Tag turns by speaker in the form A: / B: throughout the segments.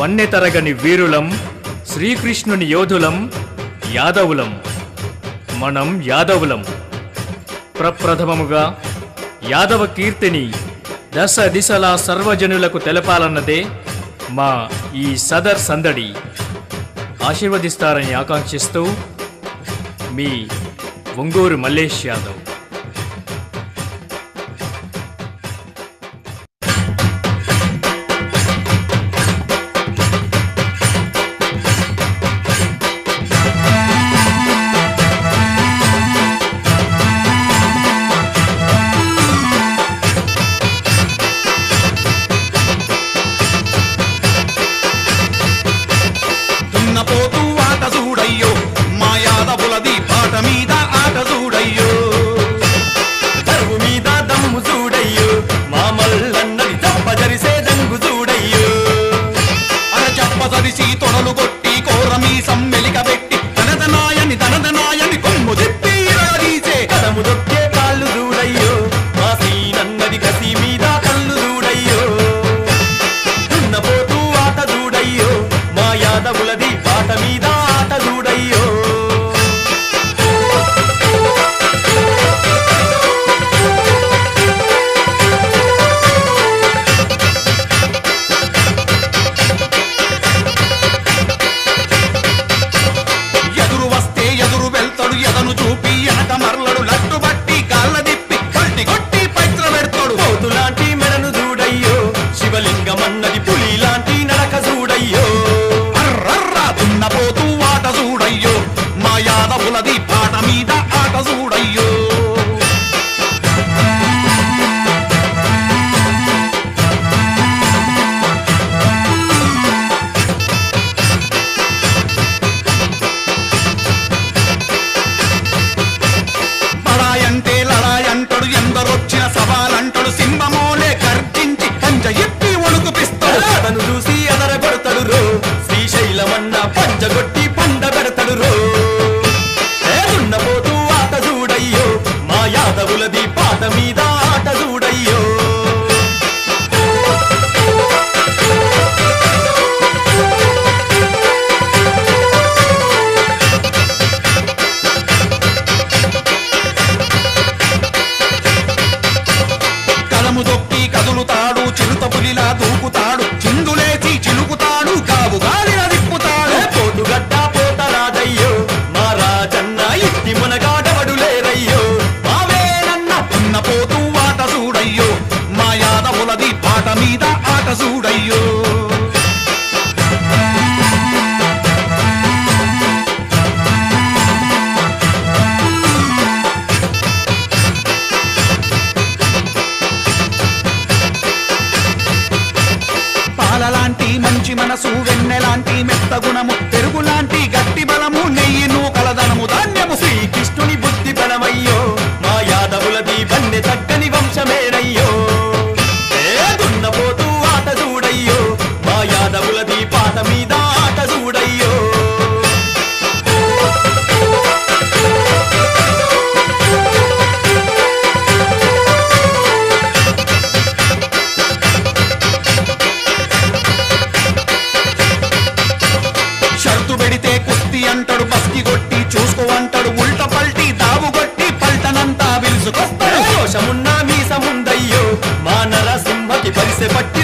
A: వన్నె తరగని వీరులం శ్రీకృష్ణుని యోధులం యాదవులం. మనం యాదవులం. ప్రప్రథమముగా యాదవ కీర్తిని దశ దిశలా సర్వజనులకు తెలపాలన్నదే మా ఈ సదర్ సందడి. ఆశీర్వదిస్తారని ఆకాంక్షిస్తూ మీ ఒంగూరు మల్లేష్ యాదవ్.
B: పాలలాంటి మంచి మనసు వెన్నెలాంటి మెత్త గుణము తెరుగులాంటి
A: ఉన్నా మీసముందయ్యో మా నరసింహకి పరిసె పట్టి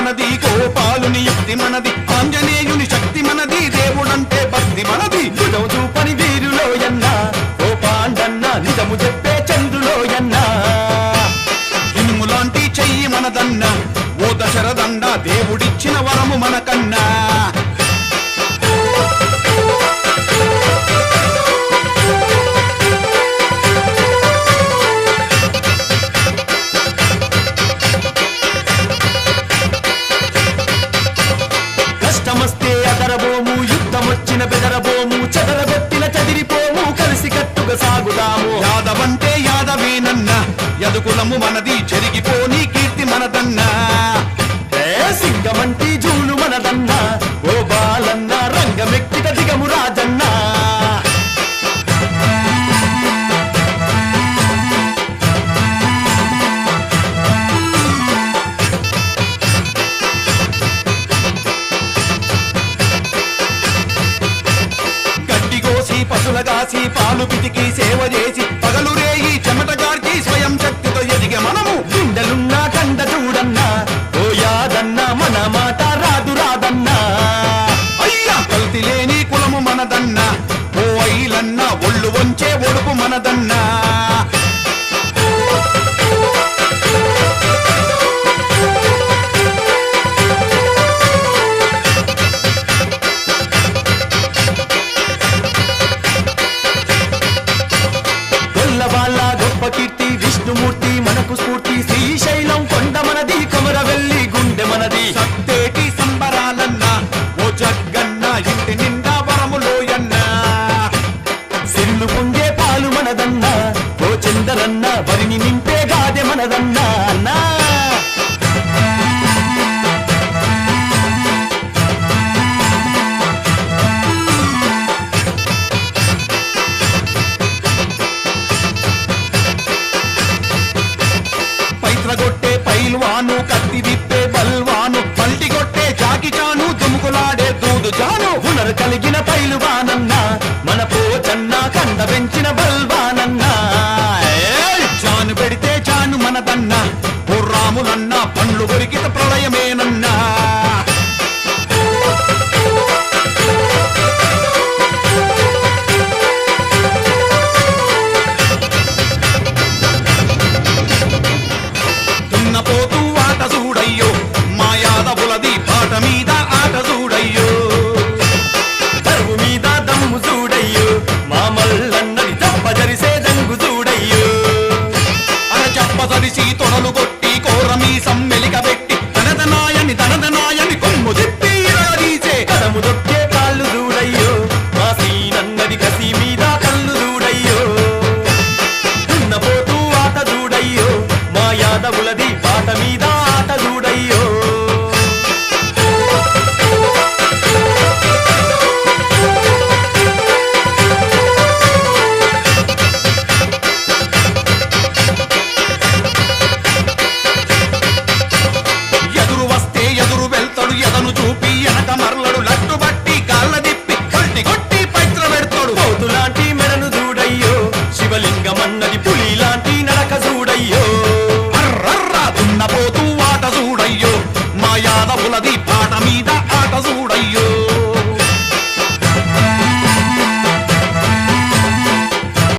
B: మనది గోపాలుని యుక్తి మనది ఆంజనేయుని శక్తి మనది దేవుడంటే భక్తి మనది.
A: నిజము చూపని వీరులో ఎన్న గోపాండన్న నిజము చెప్పే చంద్రులో ఎన్న.
B: ఇనుములాంటి చెయ్యి మనదన్న ఓ దశరదండ దేవుడి కాలము
A: మనది జరిగిపో ಜ್ಞಾನದನ್ನ మనదన్నా ఓ చందరన్న వరిని నింపే గాదె మనదన్నా అన్నా.
B: మీద
A: ఆటలుడయ్యో